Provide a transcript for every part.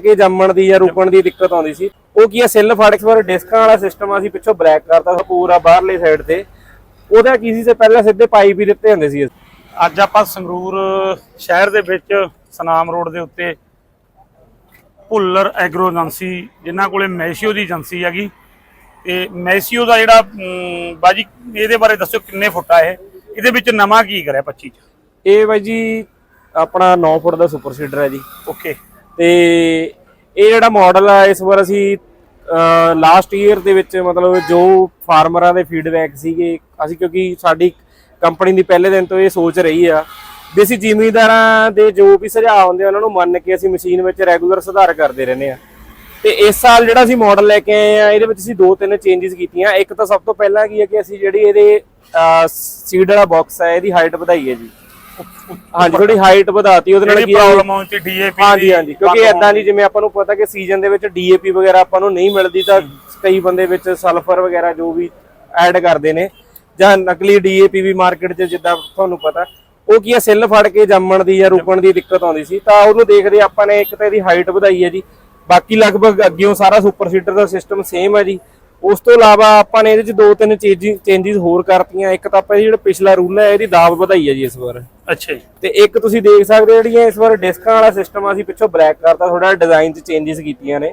ਕਿ ਜੰਮਣ ਦੀ ਜਾਂ ਰੁਕਣ ਦੀ ਦਿੱਕਤ ਆਉਂਦੀ ਸੀ। ਉਹ ਕੀ ਆ ਸੈੱਲ ਫੜ ਕੇ ਵਾਰ ਡਿਸਕਾਂ ਵਾਲਾ ਸਿਸਟਮ ਅਸੀਂ ਪਿੱਛੋਂ ਬਲੈਕ ਕਰਤਾ ਸੀ ਪੂਰਾ ਬਾਹਰਲੀ ਸਾਈਡ ਤੇ। ਉਹਦਾ ਕੀ ਸੀ ਸੇ ਪਹਿਲਾਂ ਸਿੱਧੇ ਪਾਈਪ ਹੀ ਦਿੱਤੇ ਹੁੰਦੇ ਸੀ ਅੱਜ ਆਪਾਂ ਸੰਗਰੂਰ ਸ਼ਹਿਰ ਦੇ ਵਿੱਚ ਸਨਾਮ ਰੋਡ ਦੇ ਉੱਤੇ ਭੁੱਲਰ ਐਗਰੋ ਏਜੰਸੀ ਜਿਨ੍ਹਾਂ ਕੋਲੇ ਮੈਸੀਓ ਦੀ ਏਜੰਸੀ ਹੈਗੀ। ਤੇ ਮੈਸੀਓ ਦਾ ਜਿਹੜਾ ਬਾਜੀ ਇਹਦੇ ਬਾਰੇ ਦੱਸਿਓ ਕਿੰਨੇ ਫੁੱਟ ਆ ਇਹ। ਇਹਦੇ ਵਿੱਚ ਨਵਾਂ ਕੀ ਕਰਿਆ 25 ਚ? ਇਹ ਬਾਈ ਜੀ ਆਪਣਾ 9 ਫੁੱਟ ਦਾ ਸੁਪਰ ਸੀਡਰ ਹੈ ਜੀ। ਓਕੇ। ਤੇ ਇਹ ਜਿਹੜਾ ਮਾਡਲ ਆ ਇਸ ਵਾਰ ਅਸੀਂ ਲਾਸਟ ਈਅਰ ਦੇ ਵਿੱਚ ਮਤਲਬ ਜੋ ਫਾਰਮਰਾਂ ਦੇ ਫੀਡਬੈਕ ਸੀਗੇ ਅਸੀਂ ਕਿਉਂਕਿ ਸਾਡੀ ਕੰਪਨੀ ਦੀ ਪਹਿਲੇ ਦਿਨ ਤੋਂ ਇਹ ਸੋਚ ਰਹੀ ਆ ਵੀ ਅਸੀਂ ਜ਼ਿਮੀਂਦਾਰਾਂ ਦੇ ਜੋ ਵੀ ਸੁਝਾਅ ਹੁੰਦੇ ਆ, ਉਹਨਾਂ ਨੂੰ ਮੰਨ ਕੇ ਅਸੀਂ ਮਸ਼ੀਨ ਵਿੱਚ ਰੈਗੂਲਰ ਸੁਧਾਰ ਕਰਦੇ ਰਹਿੰਦੇ ਆ। ਤੇ ਇਸ ਸਾਲ ਜਿਹੜਾ ਅਸੀਂ ਮਾਡਲ ਲੈ ਕੇ ਆਏ ਆ ਇਹਦੇ ਵਿੱਚ ਅਸੀਂ ਦੋ ਤਿੰਨ ਚੇਂਜਸ ਕੀਤੀਆਂ। ਇੱਕ ਤਾਂ ਸਭ ਤੋਂ ਪਹਿਲਾਂ ਕੀ ਹੈ ਕਿ ਅਸੀਂ ਜਿਹੜੀ ਇਹਦੇ ਸੀਡ ਵਾਲਾ ਬਾਕਸ ਹੈ ਇਹਦੀ ਹਾਈਟ ਵਧਾਈ ਹੈ ਜੀ। ਹਾਂਜੀ ਥੋੜੀ ਹਾਈਟ ਵਧਾਤੀ ਉਹਦੇ ਨਾਲ ਕੀ ਪ੍ਰੋਬਲਮ ਆਉਂਦੀ ਡੀਏਪੀ ਹਾਂਜੀ ਹਾਂਜੀ ਕਿਉਂਕਿ ਐਦਾਂ ਦੀ ਜਿਵੇਂ ਆਪਾਂ ਨੂੰ ਪਤਾ ਕਿ ਸੀਜ਼ਨ ਦੇ ਵਿੱਚ ਡੀਏਪੀ ਵਗੈਰਾ ਆਪਾਂ ਨੂੰ ਨਹੀਂ ਮਿਲਦੀ ਤਾਂ ਕਈ ਬੰਦੇ ਵਿੱਚ ਸਲਫਰ ਵਗੈਰਾ ਜੋ ਵੀ ਐਡ ਕਰਦੇ ਨੇ ਜਾਂ ਨਕਲੀ ਡੀਏਪੀ ਵੀ ਮਾਰਕੀਟ 'ਚ ਜਿੱਦਾਂ ਤੁਹਾਨੂੰ ਪਤਾ ਉਹ ਕੀ ਆ ਸੈੱਲ ਫੜ ਕੇ ਜੰਮਣ ਦੀ ਜਾਂ ਰੁਕਣ ਦੀ ਦਿੱਕਤ ਆਉਂਦੀ ਸੀ ਤਾਂ ਉਹਨੂੰ ਦੇਖਦੇ ਆਪਾਂ ਨੇ ਇੱਕ ਤਾਂ ਇਹਦੀ ਹਾਈਟ ਵਧਾਈ ਹੈ ਜੀ ਬਾਕੀ ਲਗਭਗ ਅੱਗਿਓਂ ਸਾਰਾ ਸੁਪਰ ਸੀਟਰ ਦਾ ਸਿਸਟਮ ਸੇਮ ਹੈ ਜੀ ਉਸ ਤੋਂ ਇਲਾਵਾ ਆਪਾਂ ਨੇ ਇਹਦੇ 'ਚ ਦੋ ਤਿੰਨ ਚੇਂਜਸ ਹੋਰ ਕਰਤੀਆਂ। ਇੱਕ ਤਾਂ ਆਪਾਂ ਜਿਹੜਾ ਪਿਛਲਾ ਰੂਲ ਹੈ ਇਹਦੀ ਦਾਬ ਵਧਾਈ ਹੈ ਜੀ ਇਸ ਵਾਰ। ਅੱਛਾ ਜੀ। ਤੇ ਇੱਕ ਤੁਸੀਂ ਦੇਖ ਸਕਦੇ ਹੋ ਜਿਹੜੀਆਂ ਇਸ ਵਾਰ ਡਿਸਕਾਂ ਵਾਲਾ ਸਿਸਟਮ ਅਸੀਂ ਪਿੱਛੋਂ ਬਲੈਕ ਕਰਤਾ ਥੋੜਾ ਡਿਜ਼ਾਈਨ 'ਚ ਚੇਂਜਸ ਕੀਤੀਆਂ ਨੇ।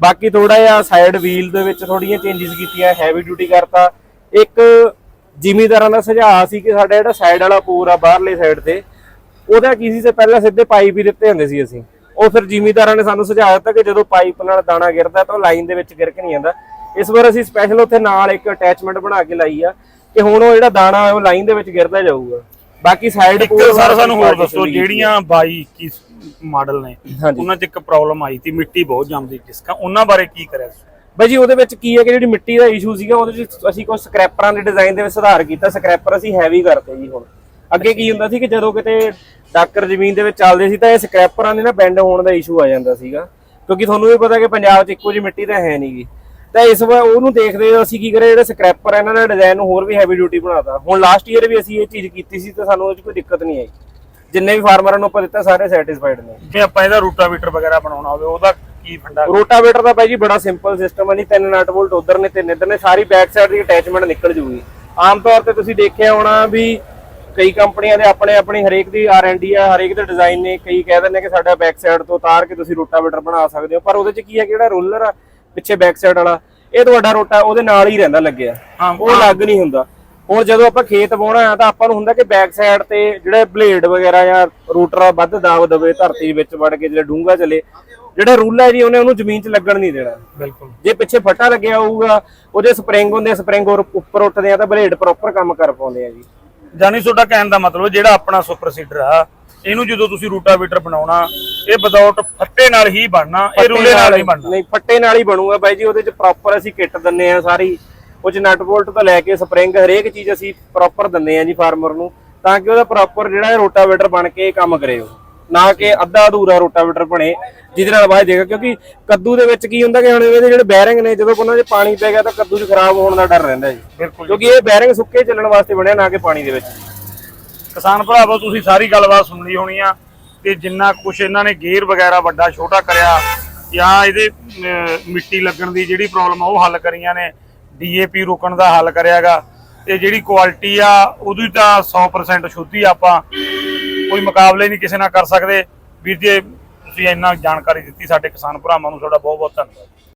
ਬਾਕੀ ਥੋੜਾ ਜਿਹਾ ਸਾਈਡ ਵੀਲ ਦੇ ਵਿੱਚ ਥੋੜੀਆਂ ਚੇਂਜਸ ਕੀਤੀਆਂ ਹੈਵੀ ਡਿਊਟੀ ਕਰਤਾ। ਇੱਕ ਜ਼ਿਮੀਦਾਰਾਂ ਦਾ ਸੁਝਾਅ ਸੀ ਕਿ ਸਾਡਾ ਜਿਹੜਾ ਸਾਈਡ ਵਾਲਾ ਪੂਰਾ ਬਾਹਰਲੇ ਸਾਈਡ ਤੇ ਉਹਦਾ ਕੀ ਸੀ ਸੇ ਪਹਿਲਾਂ ਸਿੱਧੇ ਪਾਈਪ ਹੀ ਦਿੱਤੇ ਹੁੰਦੇ ਸੀ ਅਸੀਂ। ਉਹ ਫਿਰ ਜ਼ਿਮੀਦਾਰਾਂ ਨੇ ਸਾਨੂੰ ਸੁਝਾਅ ਦਿੱਤਾ ਕਿ ਜਦੋਂ ਪਾਈਪ ਨਾਲ ਦਾਣਾ ਗਿਰਦਾ ਤਾਂ ਉਹ ਲਾਈਨ ਦੇ ਵਿੱਚ ਗਿਰ ਕੇ ਨਹੀਂ ਜਾਂਦਾ। ਇਸ ਵਾਰ ਅਸੀਂ ਸਪੈਸ਼ਲ ਉੱਥੇ ਨਾਲ ਇੱਕ ਅਟੈਚਮੈਂਟ ਬਣਾ ਕੇ ਲਾਈ ਆ ਕਿ ਹੁਣ ਉਹ ਜਿਹੜਾ ਦਾਣਾ ਉਹ ਲਾਈਨ ਦੇ ਵਿੱਚ ਗਿਰਦਾ ਜਾਊਗਾ। ਬਾਕੀ ਸਾਈਡ ਇੱਕ ਸਰ ਸਾਨੂੰ ਹੋਰ ਦੱਸੋ ਜਿਹੜੀਆਂ 22 21 ਮਾਡਲ ਨੇ। ਉਹਨਾਂ 'ਚ ਇੱਕ ਪ੍ਰੋਬਲਮ ਆਈ ਸੀ ਮਿੱਟੀ ਬਹੁਤ ਜੰਮਦੀ ਡਿਸਕਾਂ ਉਹਨਾਂ ਬਾਰੇ ਕੀ ਕਰਿਆ ਤੁਸੀਂ? ਬਾਈ ਜੀ ਉਹਦੇ ਵਿੱਚ ਕੀ ਹੈ ਕਿ ਜਿਹੜੀ ਮਿੱਟੀ ਦਾ ਇਸ਼ੂ ਸੀਗਾ ਉਹਦੇ ਵਿੱਚ ਅਸੀਂ ਕੁਝ ਸਕ੍ਰੈਪਰਾਂ ਦੇ ਡਿਜ਼ਾਈਨ ਦੇ ਵਿੱਚ ਸੁਧਾਰ ਕੀਤਾ। ਸਕ੍ਰੈਪਰ ਅਸੀਂ ਹੈਵੀ ਕਰਤੇ ਜੀ ਹੁਣ। ਅੱਗੇ ਕੀ ਹੁੰਦਾ ਸੀ ਕਿ ਜਦੋਂ ਕਿਤੇ ਡਾਕਰ ਜ਼ਮੀਨ ਦੇ ਵਿੱਚ ਚੱਲਦੇ ਸੀ ਤਾਂ ਇਹ ਸਕ੍ਰੈਪਰਾਂ ਦੇ ਨਾ ਬੈਂਡ ਹੋਣ ਦਾ ਇਸ਼ੂ ਆ ਜਾਂਦਾ ਸੀਗਾ। ਕਿਉਂਕਿ ਤੁਹਾਨੂੰ ਵੀ ਪਤਾ ਕਿ ਪੰਜਾਬ 'ਚ ਇੱਕੋ ਜਿਹੀ ਮਿੱਟੀ ਤਾਂ ਹੈ ਨਹੀਂਗੀ ਤਾਂ ਇਸ ਵਾਰ ਉਹਨੂੰ ਦੇਖਦੇ ਹੋਏ ਅਸੀਂ ਕੀ ਕਰਿਆ ਜਿਹੜੇ ਸਕ੍ਰੈਪਰ ਇਹਨਾਂ ਦਾ ਡਿਜ਼ਾਈਨ ਨੂੰ ਹੋਰ ਵੀ ਹੈਵੀ ਡਿਊਟੀ ਬਣਾਤਾ। ਹੁਣ ਲਾਸਟ ਈਅਰ ਵੀ ਅਸੀਂ ਇਹ ਚੀਜ਼ ਕੀਤੀ ਸੀ ਤਾਂ ਸਾਨੂੰ ਉਹਦੇ 'ਚ ਕੋਈ ਦਿੱਕਤ ਨਹੀਂ ਆਈ। ਜਿੰਨੇ ਵੀ ਫਾਰਮਰਾਂ ਨੂੰ ਆਪਾਂ ਦਿੱਤਾ ਸਾਰੇ ਸੈਟੀਸਫਾਈਡ ਨੇ। ਜੇ ਆਪਾਂ ਇਹਦਾ ਰੂਟਾਵੀਟਰ ਵਗੈਰਾ ਬਣਾਉਣਾ ਹੋਵੇ ਉਹਦਾ ਕੀ ਫੰਡਾ ਰੋਟਾਵੇਟਰ ਦਾ ਬਾਈ ਜੀ ਬੜਾ ਸਿੰਪਲ ਸਿਸਟਮ ਹੈ ਨਹੀਂ ਤਿੰਨ ਨਟ ਬੋਲਟ ਉਧਰ ਨੇ ਤਿੰਨ ਇੱਧਰ ਨੇ ਸਾਰੀ ਬੈਕ ਸਾਈਡ ਦੀ ਅਟੈਚਮੈਂਟ ਨਿਕਲ ਜੂਗੀ। ਆਮ ਤੌਰ ਤੇ ਤੁਸੀਂ ਦੇਖਿਆ ਹੋਣਾ ਵੀ ਕਈ ਕੰਪਨੀਆਂ ਦੇ ਆਪਣੇ ਆਪਣੀ ਹਰੇਕ ਦੀ ਆਰ&ਡੀ ਆ ਹਰੇਕ ਦੇ ਡਿਜ਼ਾਈਨ ਨੇ ਕਈ ਕਹਿ ਦਿੰਦੇ ਕਿ ਸਾਡਾ ਬੈਕ ਸਾਈਡ ਤੋਂ ਉਤਾਰ ਕੇ ਤੁਸੀਂ ਰੋਟਾਵੇਟਰ ਬਣਾ ਸਕਦੇ ਹੋ। ਪਰ ਉਹਦੇ ਚ ਕੀ ਹੈ ਕਿ ਜਿਹੜਾ ਰੋਲਰ ਆ ਪਿੱਛੇ ਬੈਕ ਸਾਈਡ ਵਾਲਾ ਇਹ ਤੁਹਾਡਾ ਰੋਟਾ ਉਹਦੇ ਨਾਲ ਹੀ ਰਹਿੰਦਾ ਲੱਗਿਆ। ਉਹ ਲੱਗ ਨਹੀਂ ਹੁੰਦਾ। ਹੁਣ ਜਦੋਂ ਆਪਾਂ ਖੇਤ ਵਾਹੁਣਾ ਆ ਤਾਂ ਆਪਾਂ ਨੂੰ ਹੁੰਦਾ ਕਿ ਬੈਕ ਸਾਈਡ ਤੇ ਜਿਹੜੇ ਬਲੇਡ ਵਗੈਰਾ ਜਾਂ ਰੂਟਰ ਵੱਧ ਦਾਬ ਦਵੇ ਧਰਤੀ ਵਿੱਚ ਵੜ ਕੇ ਜਿਹੜਾ ਡੂੰਗਾ ਚਲੇ ਜਿਹੜਾ ਰੂਲ ਹੈ ਜੀ ਉਹਨੇ ਉਹਨੂੰ ਜ਼ਮੀਨ 'ਚ ਲੱਗਣ ਨਹੀਂ ਦੇਣਾ। ਬਿਲਕੁਲ। ਜੇ ਪਿੱਛੇ ਫੱਟਾ ਲੱਗਿਆ ਹੋਊਗਾ ਉਹਦੇ ਸਪਰਿੰਗ ਹੁੰਦੇ ਸਪਰਿੰਗ ਉੱਪਰ ਉੱਠਦੇ ਆ ਤਾਂ ਬਲੇਡ ਪ੍ਰੋਪਰ ਕੰਮ ਕਰ ਪਾਉਂਦੇ ਆ ਜੀ। ਜਾਨੀ ਤੁਹਾਡਾ ਕਹਿਣ ਦਾ ਮਤਲਬ ਜਿਹੜਾ ਆਪਣਾ ਸੁਪਰ ਸੀਡਰ ਆ ਇਹਨੂੰ ਜਦੋਂ ਤੁਸੀਂ ਰੂਟਾਵੀਟਰ ਬਣਾਉਣਾ ਇਹ ਵਿਦਆਊਟ ਫੱਟੇ ਨਾਲ ਹੀ ਬਣਨਾ ਇਹ ਰੂਲੇ ਨਾਲ ਨਹੀਂ ਬਣਨਾ। ਨਹੀਂ ਫੱਟੇ ਨਾਲ ਹੀ ਬਣੂਗਾ ਬਾਈ ਜੀ ਉਹਦੇ 'ਚ ਪ੍ਰੋਪਰ ਅਸੀਂ ਕਿੱਟ ਦਿੰਨੇ ਆ ਸਾਰੀ। ਉਹ 'ਚ ਨਟ ਬੋਲਟ ਤੋਂ ਲੈ ਕੇ ਸਪਰਿੰਗ ਹਰੇਕ ਚੀਜ਼ ਅਸੀਂ ਪ੍ਰੋਪਰ ਦਿੰਨੇ ਆ ਜੀ ਫਾਰਮਰ ਨੂੰ ਤਾਂ ਕਿ ਉਹਦਾ ਪ੍ਰੋਪਰ ਜਿਹੜਾ ਰੋਟਾਵੇਟਰ ਬਣ ਕੇ ਕੰਮ ਕਰੇ ਉਹ। ਨਾ ਕਿ ਅੱਧਾ ਅਧੂਰਾ ਰੋਟਾਵੇਟਰ ਬਣੇ ਜਿਹਦੇ ਨਾਲ ਬਾਅਦ ਦੇਗਾ ਕਿਉਂਕਿ ਕੱਦੂ ਦੇ ਵਿੱਚ ਕੀ ਹੁੰਦਾ ਕਿ ਹੁਣ ਇਹਦੇ ਜਿਹੜੇ ਬੈਰਿੰਗ ਨੇ ਜਦੋਂ ਉਹਨਾਂ 'ਚ ਪਾਣੀ ਪੈ ਗਿਆ ਤਾਂ ਕੱਦੂ 'ਚ ਖਰਾਬ ਹੋਣ ਦਾ ਡਰ ਰਹਿੰਦਾ ਜੀ। ਕਿਉਂਕਿ ਇਹ ਬੈਰਿੰਗ ਸੁੱਕੇ ਚੱਲਣ ਵਾਸਤੇ ਬਣਿਆ ਨਾ ਕਿ ਪਾਣੀ ਦੇ ਵਿੱਚ। ਕਿਸਾਨ ਭਰਾਵੋ ਤੁਸੀਂ ਸਾਰੀ ਗੱਲਬਾਤ ਸੁਣ ਲਈ ਹੋਣੀ ਆ। ਤੇ ਜਿੰਨਾ ਕੁਝ ਇਹਨਾਂ ਨੇ ਗੇਅਰ ਵਗੈਰਾ ਵੱਡਾ ਛੋਟਾ ਕਰਿਆ, ਜਾਂ ਇਹਦੇ ਮਿੱਟੀ ਲੱਗਣ ਦੀ ਜਿਹੜੀ ਪ੍ਰੋਬਲਮ ਆ, ਉਹ ਹੱਲ ਕਰੀਆਂ ਨੇ। ਡੀਏਪੀ ਰੋਕਣ ਦਾ ਹੱਲ ਕਰਿਆਗਾ। ਤੇ ਜਿਹੜੀ ਕੁਆਲਿਟੀ ਆ, ਉਹਦੀ ਤਾਂ 100% ਸ਼ੁੱਧੀ ਆਪਾਂ। ਕੋਈ ਮੁਕਾਬਲੇ ਨਹੀਂ ਕਿਸੇ ਨਾਲ ਕਰ ਸਕਦੇ। ਵੀਰ ਜੀ, ਤੁਸੀਂ ਇੰਨਾ ਜਾਣਕਾਰੀ ਦਿੱਤੀ ਸਾਡੇ ਕਿਸਾਨ ਭਰਾਵਾਂ ਨੂੰ, ਤੁਹਾਡਾ ਬਹੁਤ ਬਹੁਤ ਧੰਨਵਾਦ।